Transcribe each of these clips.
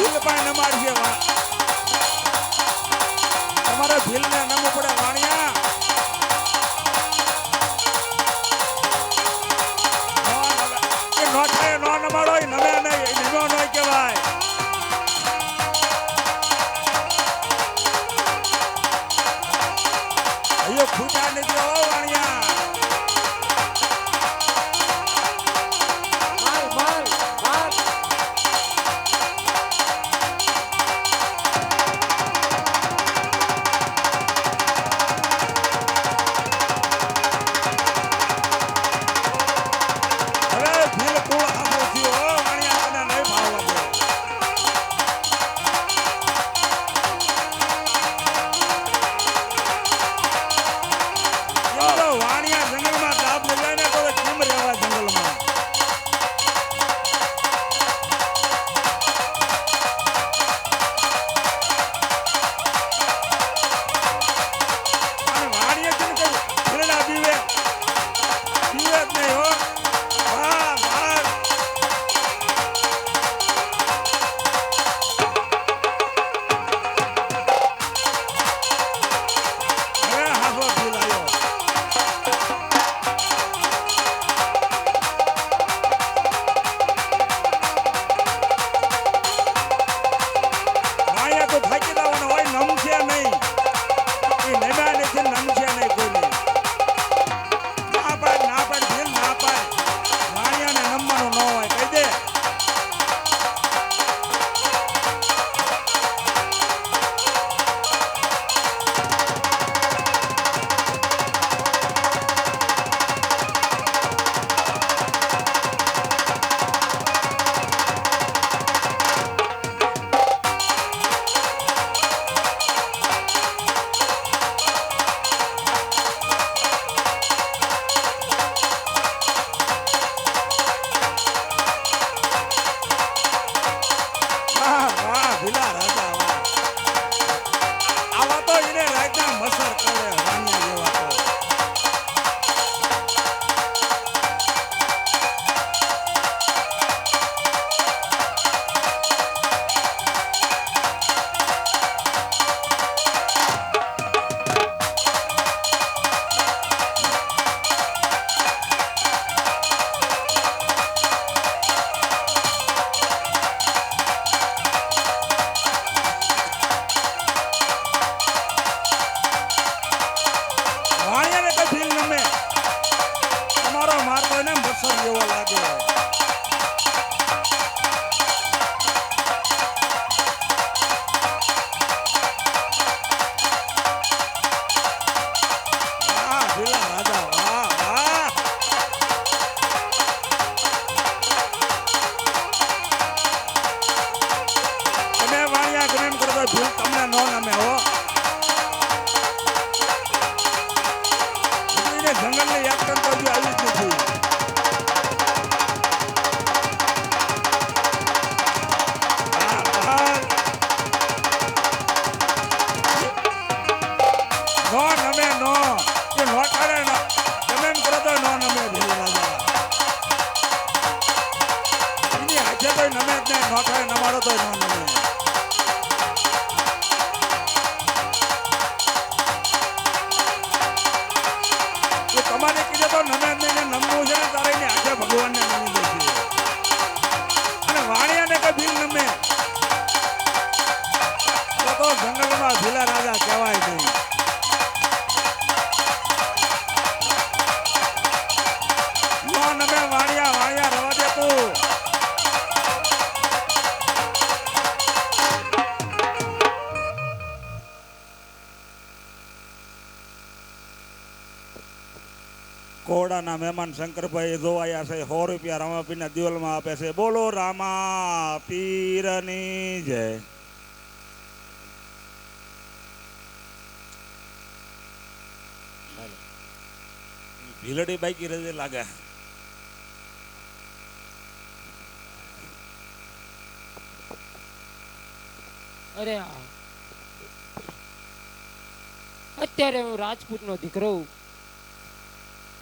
ભીલભાઈ નમાડશે તમારા ભીલને નમવું પડે વાણિયા. નો થાય, નો નમાડો નમે નહીં નથી વાણિયા. નમે જ નહીં ને નમવું છે ને તારે એની હાથે ભગવાનને નમવું દેશે અને વાણિયાને કે ભીલ નમે? તો તો જંગલમાં ભીલા રાજા કહેવાય નહીં. કોડાના મહેમાન શંકરભાઈ જોવાયા છે. સો રૂપિયા રામાપીરના દિવલમાં આપે છે. બોલો રામા પીરની જય. ભીલડી બાઈકી રજે લાગે. અરે અત્યારે હું રાજપૂતનો દીકરો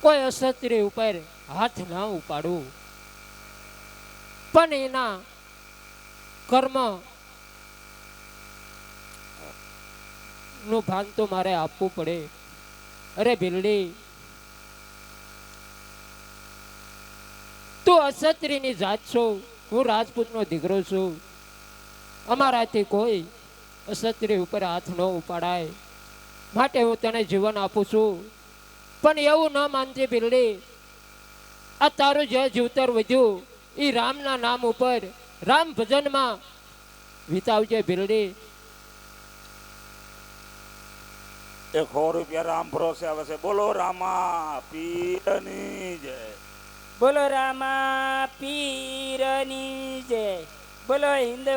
કોઈ અસત્રી ઉપર હાથ ના ઉપાડું પણ એના કર્મનું ભાન તો મારે આપવું પડે. અરે ભીલડી, તું અસત્રીની જાત છો, હું રાજપૂતનો દીકરો છું. અમારાથી કોઈ અસત્રી ઉપર હાથ ન ઉપાડાય. માટે હું તને જીવન આપું છું. પણ એવું ન માનતી બિલ્લી આ તારું જે જીવતર વધ્યું એ રામના નામ ઉપર રામ ભજનમાં વિતાવજે બિલ્ડી એક સો રૂપિયા રામ ભરોસે આવે છે. બોલો રામા પીરની જય. બોલો રામા પીરની જય. બોલો હિન્દ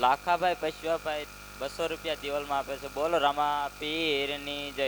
લાખાભાઈ પશવાભાઈ બસો રૂપિયા દિવાલમાં આપે છે. બોલો રમા પીરની જય.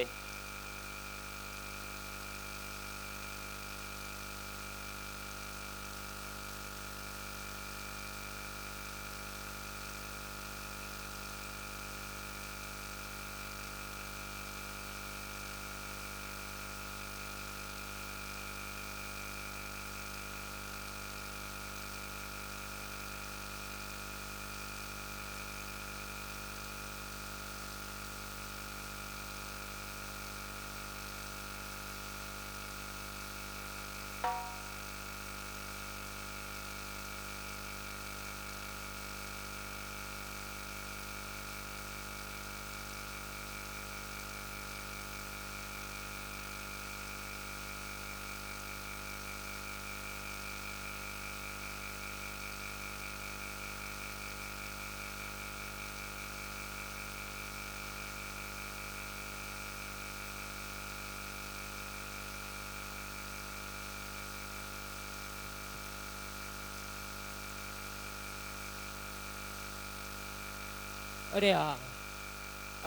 અરે હા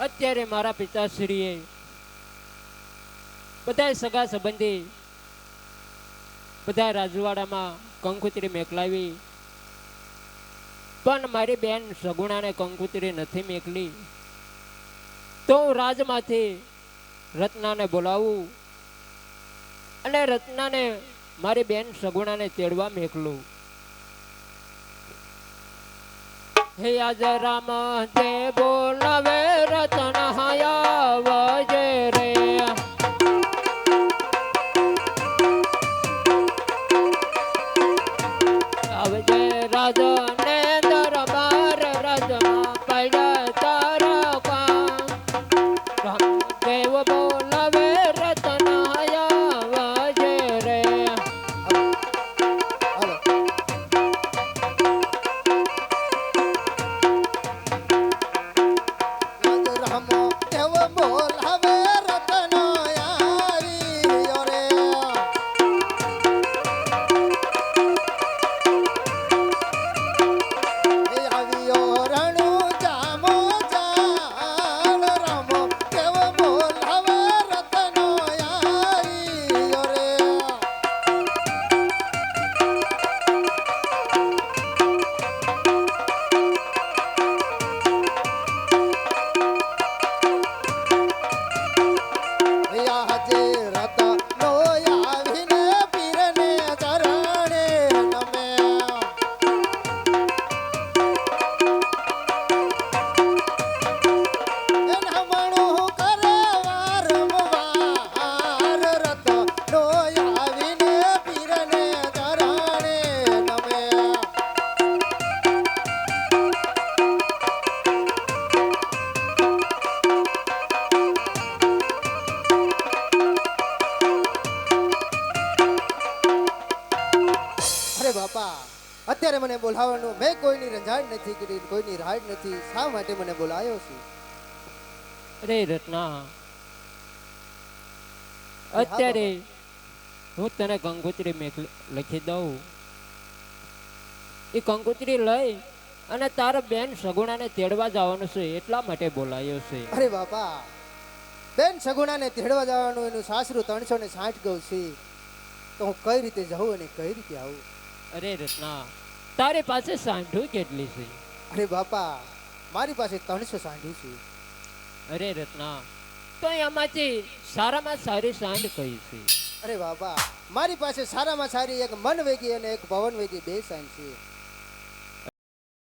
અત્યારે મારા પિતાશ્રીએ બધા સગા સંબંધી બધા રાજવાડામાં કંકુતરી મેકલાવી. પણ મારી બેન સગુણાને કંકુતરી નથી મેકલી. તો હું રાજમાંથી રત્નાને બોલાવું અને રત્નાને મારી બેન સગુણાને તેડવા મેકલું. હે આજ રામ જે બોલાવે અત્યારે મને બોલાવવાનું મેં કોઈની રંજાડ નથી કરી કોઈની રાડ નથી. શા માટે મને બોલાયો છું? અરે રત્ના અત્યારે હું તને કંકોત્રી મેં લખી દઉં. એ કંકોત્રી લઈ અને તારા બેન સગુણાને તેડવા જવાનું છે એટલા માટે બોલાયો છે. અરે બાપા બેન સગુણાને તેડવા જવાનું એનું સાસરું ત્રણસો ને સાઠ ગયું છે. તો હું કઈ રીતે જાઉં અને કઈ રીતે આવું? અરે રત્ના તારી પાસે સાંઢું કેટલી છે? અરે બાપા મારી પાસે ત્રણસો સાંઢું છે. અરે રત્ના તો એમાંથી સારામાં સારી સાંઢ કઈ છે? અરે બાપા મારી પાસે સારામાં સારી એક મન વેગી અને એક પવન વેગી બે સાંજ છે.